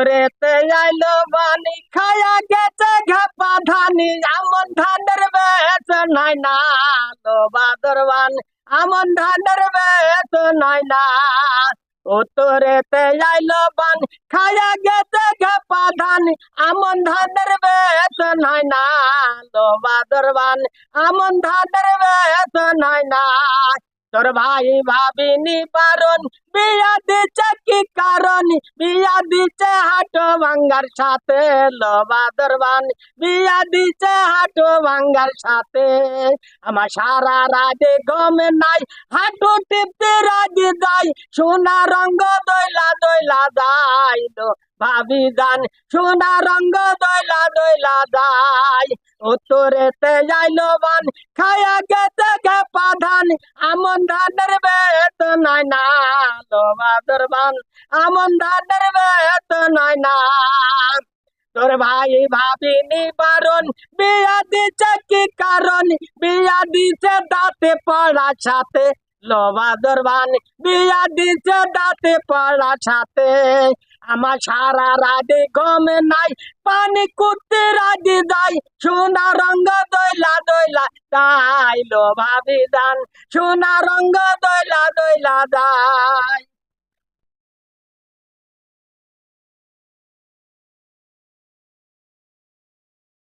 তোরেতে আইলো বানি খায়া গেছে ঘাপা ধানি। আমন ধানের বেচ নাই না লো বাদরবান আমন ধানের বেচ নাই না ও তোরেতে আইলো বান খায়া গেছে ঘাপা ধানি, আমন ধানের বেচ নাই না লো বাদরবান আমন ধানের বেচ নাই না তোর ভাই ভাবিনি পারন বিয়া দিচ্ছে কি কারণ? বিয়া দিচ্ছে হাটো ভাঙ্গার সাথে লবা দরবান। বিয়া দিচ্ছে হাটো ভাঙ্গার সাথে। আমার সারা রাজে গমে নাই, হাঁটু টিপতে রাজি যাই। সোনা রঙ্গ দইলা দইলা ভাবি জান সোনা রঙ্গ দইলা দইলা যাই উত্তরেতে যাইলো বান, খায়া গেছে গে পাধান আমন ধানের বেত নাই না লোবা দরবান আমন ধানের বেত নাই না তোর ভাই ভাবিনি বারণ, বিয়া দিছে কি কারণ? বিয়া দিছে দাঁতে পড়া সাথে লোবা দরবান বিয়া দিছে, দাঁতে পড়া ছাতে। আমার সারা রাতে গমে নাই, পানি কুটতে রাজি যাই। সোনা রঙ্গ দইলা দইলা যাই লো ভাবি দান সোনা রঙ্গ দইলা দইলা যায়